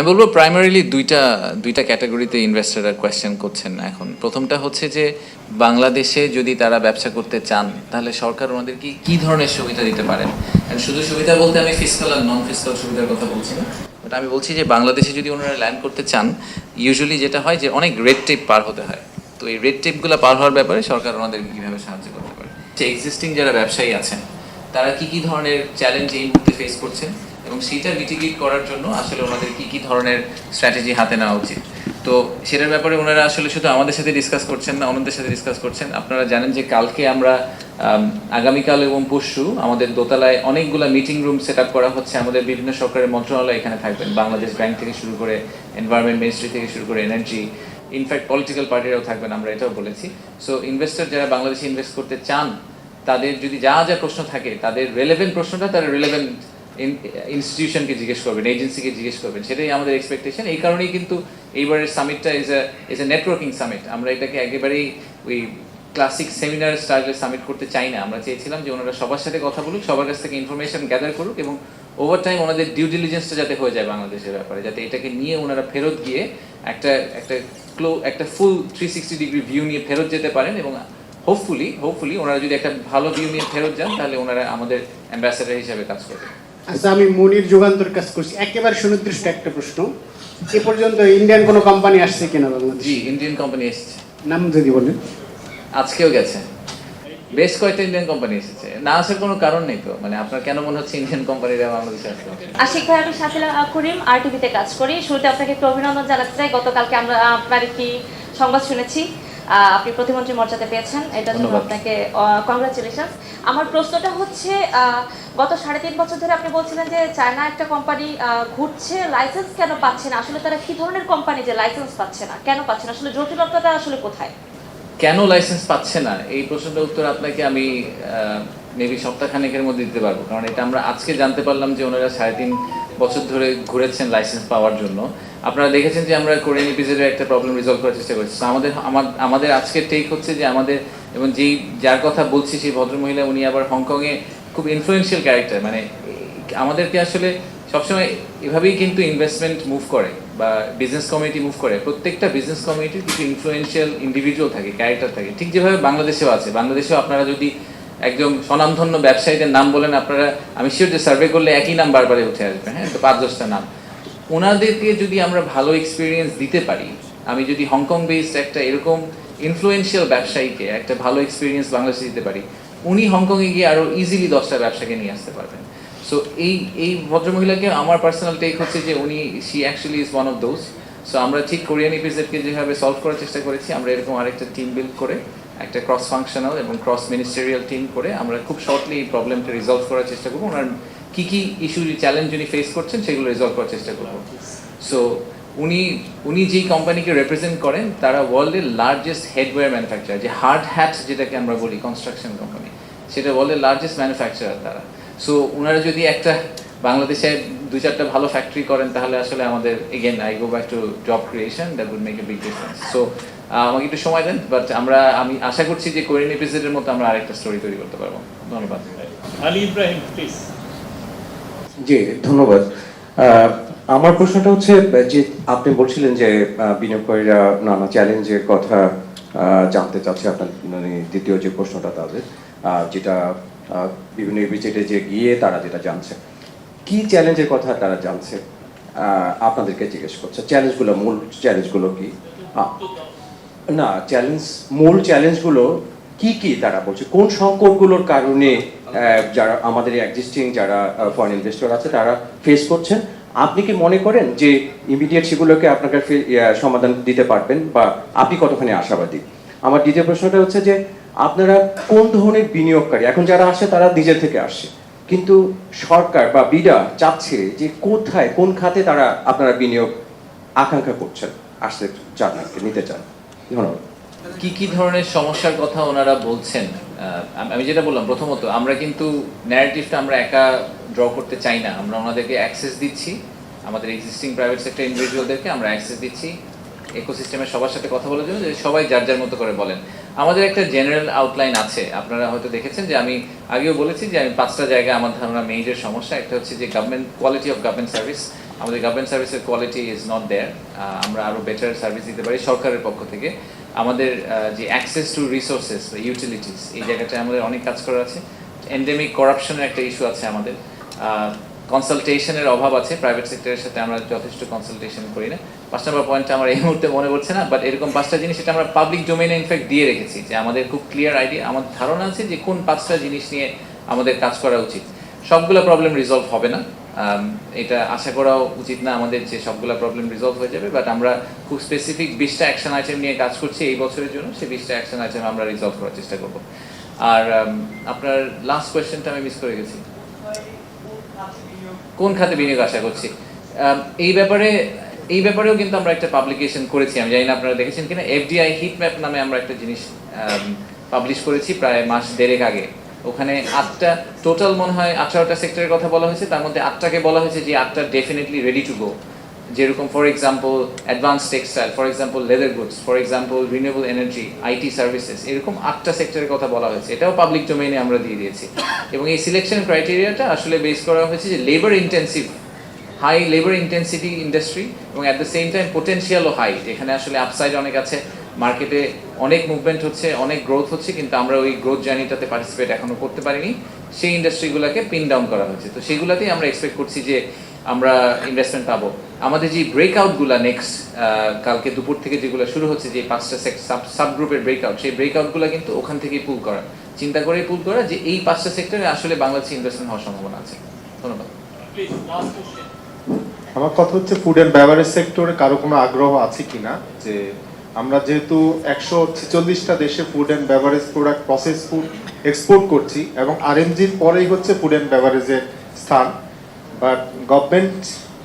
আমি বলব প্রাইমারিলি দুইটা দুইটা ক্যাটাগরিতে ইনভেস্টররা কোয়েশ্চেন করছেন এখন। প্রথমটা হচ্ছে যে, বাংলাদেশে যদি তারা ব্যবসা করতে চান, তাহলে সরকার ওনাদেরকে কি ধরনের সুবিধা দিতে পারেন শুধু সুবিধা বলতে আমি ফিসকাল আর নন ফিসকাল সুবিধার কথা বলছি না। বাট আমি বলছি যে, বাংলাদেশে যদি ওনারা ল্যান্ড করতে চান ইউজুয়ালি যেটা হয় যে, অনেক রেড টেপ পার হতে হয়। তো এই রেড টেপগুলো পার হওয়ার ব্যাপারে সরকার ওনাদেরকে কীভাবে সাহায্য করতে পারে? যে এক্সিস্টিং যারা ব্যবসায়ী আছেন, তারা কি কি ধরনের চ্যালেঞ্জ এই মুহূর্তে ফেস করছেন? এবং সেটা মিটিগেট করার জন্য আসলে ওনাদের কি কি ধরনের স্ট্র্যাটেজি হাতে নেওয়া উচিত। তো সেটার ব্যাপারে ওনারা আসলে শুধু আমাদের সাথে ডিসকাস করছেন না অন্যদের সাথে ডিসকাস করছেন। আপনারা জানেন যে কালকে আমরা আগামীকাল এবং পরশু আমাদের দোতলায় অনেকগুলো মিটিং রুম সেট করা হচ্ছে। আমাদের বিভিন্ন সরকারের মন্ত্রণালয় এখানে থাকবেন। বাংলাদেশ ব্যাংক থেকে শুরু করে এনভায়রনমেন্ট মিনিস্ট্রি থেকে শুরু করে এনার্জি ইনফ্যাক্ট পলিটিক্যাল পার্টিরাও থাকবেন, আমরা এটাও বলেছি। সো ইনভেস্টর যারা বাংলাদেশে ইনভেস্ট করতে চান, তাদের যদি যা যা প্রশ্ন থাকে, তাদের রেলেভেন্ট প্রশ্নটা তারা রেলেভেন্ট ইনস্টিটিউশনকে জিজ্ঞেস করবেন এজেন্সিকে জিজ্ঞেস করবেন, সেটাই আমাদের এক্সপেকটেশন এই কারণেই কিন্তু এইবারের সামিটটা is a is a networking summit আমরা এটাকে একেবারেই ওই ক্লাসিক সেমিনার স্টাইলে সামিট করতে চাই না। আমরা চেয়েছিলাম যে ওনারা সবার সাথে কথা বলুক, সবার কাছ থেকে ইনফরমেশন গ্যাদার করুক এবং ওভার টাইম ওনাদের ডিউ ডিলিজেন্সটা যাতে হয়ে যায় বাংলাদেশের ব্যাপারে, যাতে এটাকে নিয়ে ওনারা ফেরত গিয়ে একটা একটা ক্লো একটা full three sixty degree view নিয়ে ফেরত যেতে পারেন এবং হোপফুলি হোপফুলি ওনারা যদি একটা ভালো ভিউ নিয়ে ফেরত যান, তাহলে ওনারা আমাদের অ্যাম্বাসেডার হিসাবে কাজ করবেন আচ্ছা আমি মনির যুগান্তর কাজ করছি। একেবারে সুনির্দিষ্ট একটা প্রশ্ন। এ পর্যন্ত ইন্ডিয়ান কোনো কোম্পানি আসছে কিনা বাংলাদেশ? জি ইন্ডিয়ান কোম্পানি এসেছে। নাম যদি বলেন। আজকেও গেছে। বেশ কয়েকটা ইন্ডিয়ান কোম্পানি এসেছে। না আসার কোনো কারণ নেই তো? মানে আপনার কেন মনে হচ্ছে ইন্ডিয়ান কোম্পানিরা বাংলাদেশে আসবে আশিক ভাই আমি শাকিলা করিম আর টিভিতে কাজ করি। শুরুতে আপনাকে একটু অভিনন্দন জানাতে চাই। গতকালকে আমরা আপনার একটি সংবাদ শুনেছি। আপনি প্রতিমন্ত্রী মর্যাদা পেয়েছেন এটার জন্য আপনাকে কংগ্রাচুলেশন আমার প্রশ্নটা হচ্ছে গত সাড়ে তিন বছর ধরে আপনি বলছিলেন যে চায়না একটা কোম্পানি ঘুরছে লাইসেন্স কেন পাচ্ছে না? আসলে তারা কি ধরনের কোম্পানি যে লাইসেন্স পাচ্ছে না? কেন পাচ্ছে না? আসলে জটিলতাটা আসলে কোথায়? কেন লাইসেন্স পাচ্ছে না? এই প্রশ্নটার উত্তর আপনাকে আমি মেবি সপ্তাহখানেকের মধ্যে দিতে পারব। কারণ এটা আমরা আজকে জানতে পারলাম যে ওনারা সাড়ে তিন বছর ধরে ঘুরেছেন লাইসেন্স পাওয়ার জন্য। আপনারা দেখেছেন যে আমরা কোরিয়ান ইপিজেডের একটা প্রবলেম রিজলভ করার চেষ্টা করছি। আমাদের আমাদের আজকের টেক হচ্ছে যে আমাদের, এবং যেই, যার কথা বলছি সেই ভদ্রমহিলা, উনি আবার হংকংয়ে খুব ইনফ্লুয়েন্সিয়াল ক্যারেক্টার মানে আমাদেরকে আসলে সবসময় এভাবেই কিন্তু ইনভেস্টমেন্ট মুভ করে বা বিজনেস কমিউনিটি মুভ করে। প্রত্যেকটা বিজনেস কমিউনিটির কিছু ইনফ্লুয়েন্সিয়াল ইন্ডিভিজুয়াল থাকে ক্যারেক্টার থাকে। ঠিক যেভাবে বাংলাদেশেও আছে। বাংলাদেশেও আপনারা যদি একদম স্বনামধন্য ব্যবসায়ীদের নাম বলেন, আপনারা, আমি শিওর যে সার্ভে করলে একই নাম বারবারে উঠে আসবে হ্যাঁ? তো পাঁচ দশটা নাম। ওনাদেরকে যদি আমরা ভালো এক্সপিরিয়েন্স দিতে পারি, আমি যদি হংকং বেসড একটা এরকম ইনফ্লুয়েন্সিয়াল ব্যবসায়ীকে একটা ভালো এক্সপিরিয়েন্স বাংলাদেশে দিতে পারি, উনি হংকংয়ে গিয়ে আরও ইজিলি দশটা ব্যবসাকে নিয়ে আসতে পারবেন। সো এই এই ভদ্রমহিলাকে আমার পার্সোনাল টেক হচ্ছে যে উনি she actually is one of those so আমরা ঠিক কোরিয়ান ইপিজেডকে যেভাবে সলভ করার চেষ্টা করেছি, আমরা এরকম আরেকটা টিম বিল্ড করে একটা ক্রস ফাংশনাল এবং ক্রস মিনিস্টেরিয়াল টিম করে আমরা খুব শর্টলি এই প্রবলেমটা রিজলভ করার চেষ্টা করব। ওনার কী কী ইস্যু চ্যালেঞ্জ উনি ফেস করছেন সেগুলো রিজলভ করার চেষ্টা করব। সো উনি উনি যেই কোম্পানিকে রিপ্রেজেন্ট করেন, তারা ওয়ার্ল্ডের লার্জেস্ট হেডওয়্যার ম্যানুফ্যাকচার যে হার্ড হ্যাট যেটাকে আমরা বলি কনস্ট্রাকশন কোম্পানি সেটা ওয়ার্ল্ডের লার্জেস্ট ম্যানুফ্যাকচারার তারা। সো ওনারা যদি একটা বাংলাদেশে দু চারটা ভালো ফ্যাক্টরি করেন, তাহলে আসলে আমাদের again I go back to job creation that would make a big difference so আমাকে একটু সময় দেন বাট আমরা আমি আশা করছি যে কোরিয়ান এপিসোডের মতো আমরা আরেকটা স্টোরি তৈরি করতে পারব। ধন্যবাদ। আলী ইব্রাহিম প্লিজ জি ধন্যবাদ। আমার প্রশ্নটা হচ্ছে যে আপনি বলছিলেন যে বিনিয়োগকারীরা নানা চ্যালেঞ্জের কথা জানতে চাচ্ছে আপনার মানে দ্বিতীয় যে প্রশ্নটা তাদের যেটা বিভিন্ন বিজেটে যে গিয়ে তারা যেটা জানছে। কি চ্যালেঞ্জের কথা তারা জানছে? আপনাদেরকে জিজ্ঞেস করছে। চ্যালেঞ্জগুলো মূল চ্যালেঞ্জগুলো কি? না চ্যালেঞ্জ মূল চ্যালেঞ্জগুলো কি কি তারা বলছে? কোন সংকটগুলোর কারণে যারা আমাদের এক্সিস্টিং যারা ফরেন ইনভেস্টর আছে তারা ফেস করছেন আপনি কি মনে করেন যে ইমিডিয়েট সেগুলোকে আপনাকে সমাধান দিতে পারবেন বা আপনি কতখানি আশাবাদী? আমার দ্বিতীয় প্রশ্নটা হচ্ছে যে আপনারা কোন ধরনের বিনিয়োগকারী? এখন যারা আসে তারা নিজের থেকে আসে। কিন্তু সরকার বা বিডা চাচ্ছে যে কোথায় কোন খাতে তারা আপনারা বিনিয়োগ আকাঙ্ক্ষা করছেন? আসতে চান নিতে চান। কি কি ধরনের সমস্যার কথা ওনারা বলছেন? আমি যেটা বললাম, প্রথমত আমরা কিন্তু ন্যারেটিভটা আমরা একা ড্র করতে চাই না। আমরা ওনাদেরকে অ্যাক্সেস দিচ্ছি। আমাদের এক্সিস্টিং প্রাইভেট সেক্টর ইন্ডিভিজুয়ালদেরকে আমরা অ্যাক্সেস দিচ্ছি। ইকোসিস্টেমের সবার সাথে কথা বলার জন্য যে সবাই যার যার মতো করে বলেন। আমাদের একটা জেনারেল আউটলাইন আছে। আপনারা হয়তো দেখেছেন যে আমি আগেও বলেছি যে আমি পাঁচটা জায়গায় আমার ধারণা মেজর সমস্যা। একটা হচ্ছে যে government quality of government service আমাদের গভর্নমেন্ট সার্ভিসের কোয়ালিটি ইজ নট দেয়ার আমরা আরও বেটার সার্ভিস দিতে পারি সরকারের পক্ষ থেকে। আমাদের যে অ্যাক্সেস টু রিসোর্সেস বা ইউটিলিটিস এই জায়গাটায় আমাদের অনেক কাজ করা আছে। এন্ডেমিক করাপশনের একটা ইস্যু আছে আমাদের। কনসালটেশনের অভাব আছে। প্রাইভেট সেক্টরের সাথে আমরা যথেষ্ট কনসালটেশন করি না। পাঁচ নম্বর পয়েন্টটা আমার এই মুহূর্তে মনে পড়ছে না বাট এরকম পাঁচটা জিনিস এটা আমরা পাবলিক ডোমেইনে ইনফ্যাক্ট দিয়ে রেখেছি, যে আমাদের খুব ক্লিয়ার আইডিয়া আমার ধারণা আছে যে কোন পাঁচটা জিনিস নিয়ে আমাদের কাজ করা উচিত। সবগুলো প্রবলেম রিজলভ হবে না। এটা আশা করাও উচিত না আমাদের যে সবগুলো প্রবলেম রিজলভ হয়ে যাবে বাট আমরা খুব স্পেসিফিক বিশটা অ্যাকশন আইটেম নিয়ে কাজ করছি এই বছরের জন্য, সেই বিশটা অ্যাকশন আইটেম আমরা রিজলভ করার চেষ্টা করব। আর আপনার লাস্ট কোয়েশ্চেনটা আমি মিস করে গেছি। কোন খাতে বিনিয়োগ আশা করছি? এই ব্যাপারে, এই ব্যাপারেও কিন্তু আমরা একটা পাবলিকেশন করেছি, আমি জানি না আপনারা দেখেছেন কিনা এফডিআই হিট ম্যাপ নামে আমরা একটা জিনিস পাবলিশ করেছি প্রায় মাস দেড়েক আগে। ওখানে আটটা টোটাল মনে হয় আঠারোটা সেক্টরের কথা বলা হয়েছে। তার মধ্যে আটটাকে বলা হয়েছে যে আটটা ডেফিনেটলি রেডি টু গো যেরকম for example advance textile for example leather goods for example renewable energy IT services এরকম আটটা সেক্টরের কথা বলা হয়েছে। এটাও পাবলিক ডোমেইনে আমরা দিয়ে দিয়েছি। এবং এই সিলেকশন ক্রাইটেরিয়াটা আসলে বেস করা হয়েছে যে labour intensive high labour intensity industry এবং অ্যাট দ্য সেম টাইম পোটেনশিয়ালও হাই যেখানে আসলে আপসাইড অনেক আছে। মার্কেটে অনেক মুভমেন্ট হচ্ছে অনেক গ্রোথ হচ্ছে কিন্তু আমরা ওই গ্রোথ জার্নিটাতে পার্টিসিপেট এখনও করতে পারিনি। সেই ইন্ডাস্ট্রিগুলোকে পিন ডাউন করা হয়েছে। তো সেগুলোতেই আমরা এক্সপেক্ট করছি যে আমরা ইনভেস্টমেন্ট পাবো। আমাদের যে ব্রেকআউটগুলো নেক্সট কালকে দুপুর থেকে যেগুলো শুরু হচ্ছে যে পাঁচটা সাব সাব গ্রুপের ব্রেকআউট সেই ব্রেকআউটগুলো কিন্তু ওখান থেকেই পুল করা। চিন্তা করেই পুল করা যে এই পাঁচটা সেক্টরে আসলে বাংলাদেশে ইনভেস্টমেন্ট হওয়ার সম্ভাবনা আছে। ধন্যবাদ. আমার কথা হচ্ছে ফুড অ্যান্ড বেভারেজ সেক্টরে কারও কোনো আগ্রহ আছে কিনা? যে আমরা যেহেতু একশো ছেচল্লিশটা দেশে food and beverage product process food export করছি এবং আর আরএমজির পরেই হচ্ছে ফুড অ্যান্ড বেভারেজের স্থান। বাট গভর্নমেন্ট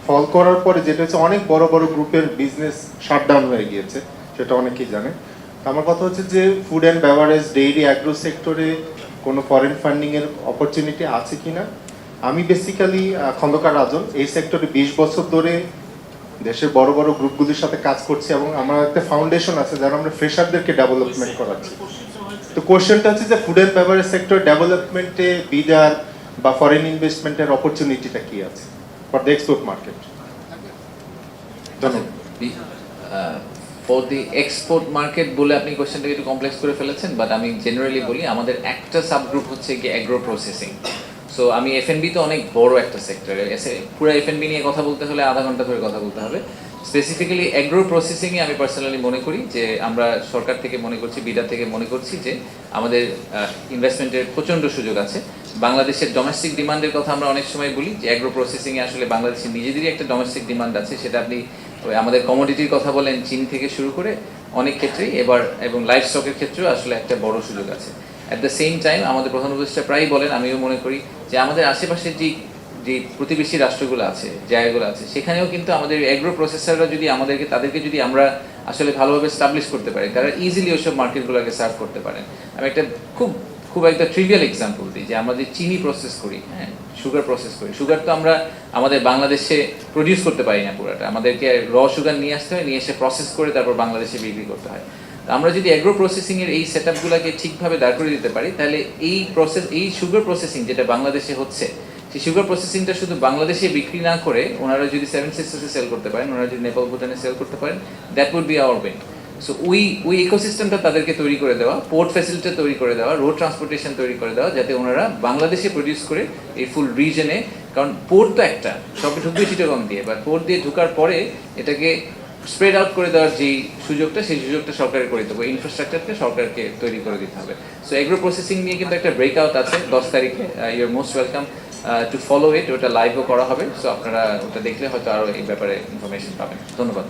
ফল করার পরে যেটা হচ্ছে অনেক বড় বড় গ্রুপের বিজনেস শাটডাউন হয়ে গিয়েছে, সেটা অনেকেই জানে আমার কথা হচ্ছে যে food and beverage dairy agro সেক্টরে কোনো ফরেন ফান্ডিংয়ের অপরচুনিটি আছে কিনা? আমি বেসিক্যালি খন্দকার রাজন, এই সেক্টরে বিশ বছর ধরে দেশের বড় বড় গ্রুপগুলির সাথে কাজ করছি এবং আমার একটা ফাউন্ডেশন আছে যারা আমরা ফ্রেশারদেরকে ডেভেলপমেন্ট করাচ্ছি। তো কোশ্চেনটা হচ্ছে যে ফুড অ্যান্ড বেভারেজ সেক্টর ডেভেলপমেন্টে বিডার বা ফরেন ইনভেস্টমেন্টের অপরচুনিটিটা কি আছে? For the export market for the export market বলে আপনি কোশ্চেনটাকে একটু কমপ্লেক্স করে ফেলেছেন বাট আমি জেনারেলি বলি আমাদের একটা সাবগ্রুপ হচ্ছে কি অ্যাগ্রো প্রসেসিং সো আমি এফএনবি তো অনেক বড় একটা সেক্টর পুরো এফএনবি নিয়ে কথা বলতে হলে আধা ঘণ্টা ধরে কথা বলতে হবে। স্পেসিফিক্যালি অ্যাগ্রো প্রসেসিংয়ে আমি পার্সোনালি মনে করি যে, আমরা সরকার থেকে মনে করছি, বিডা থেকে মনে করছি যে, আমাদের ইনভেস্টমেন্টের প্রচণ্ড সুযোগ আছে। বাংলাদেশের ডোমেস্টিক ডিমান্ডের কথা আমরা অনেক সময় বলি যে অ্যাগ্রো প্রসেসিংয়ে আসলে বাংলাদেশের নিজেদেরই একটা ডোমেস্টিক ডিমান্ড আছে। সেটা আপনি আমাদের কমোডিটির কথা বলেন, চীন থেকে শুরু করে অনেক ক্ষেত্রেই এবার, এবং লাইফ স্টকের ক্ষেত্রেও আসলে একটা বড় সুযোগ আছে। অ্যাট দ্য সেম টাইম আমাদের প্রধান উপদেষ্টা প্রায়ই বলেন, আমিও মনে করি যে আমাদের আশেপাশের যে যে প্রতিবেশী রাষ্ট্রগুলো আছে, জায়গাগুলো আছে, সেখানেও কিন্তু আমাদের এগ্রো প্রসেসররা যদি আমাদেরকে, তাদেরকে যদি আমরা আসলে ভালোভাবে স্টাবলিশ করতে পারি, তারা ইজিলি ওইসব মার্কেটগুলোকে সার্ভ করতে পারেন। আমি একটা খুব খুব একটা ট্রিভিয়াল এক্সাম্পল দিই, যে আমরা যে চিনি প্রসেস করি হ্যাঁ সুগার প্রসেস করি। সুগার তো আমরা আমাদের বাংলাদেশে প্রডিউস করতে পারি না পুরোটা। আমাদেরকে র সুগার নিয়ে আসতে হয়, নিয়ে এসে প্রসেস করে তারপর বাংলাদেশে বিক্রি করতে হয়। আমরা যদি অ্যাগ্রো প্রসেসিং এর এই সেট আপগুলোকে ঠিকভাবে দাঁড় করে দিতে পারি, তাহলে এই প্রসেস এই সুগার প্রসেসিং যেটা বাংলাদেশে হচ্ছে, সেই সুগার প্রসেসিংটা শুধু বাংলাদেশে বিক্রি না করে ওনারা যদি সেভেন সিস্টার্সে সেল করতে পারেন, ওনারা যদি নেপাল, ভুটানে সেল করতে পারেন that would be our bane so ওই ওই ইকোসিস্টেমটা তাদেরকে তৈরি করে দেওয়া পোর্ট ফ্যাসিলিটি তৈরি করে দেওয়া রোড ট্রান্সপোর্টেশন তৈরি করে দেওয়া, যাতে ওনারা বাংলাদেশে প্রডিউস করে এই ফুল রিজনে কারণ পোর্ট তো একটা সবে ঢুকবে চিটাগং দিয়ে বা পোর্ট দিয়ে ঢুকার পরে এটাকে স্প্রেড আউট করে দেওয়ার যেই সুযোগটা, সেই সুযোগটা সরকারের করে দেবো। ইনফ্রাস্ট্রাকচারকে সরকারকে তৈরি করে দিতে হবে। সো এগ্রো প্রসেসিং নিয়ে কিন্তু একটা ব্রেকআউট আছে দশ তারিখে। Your most welcome to follow it ওটা লাইভও করা হবে। সো আপনারা ওটা দেখলে হয়তো আরও এই ব্যাপারে ইনফরমেশন পাবেন। ধন্যবাদ।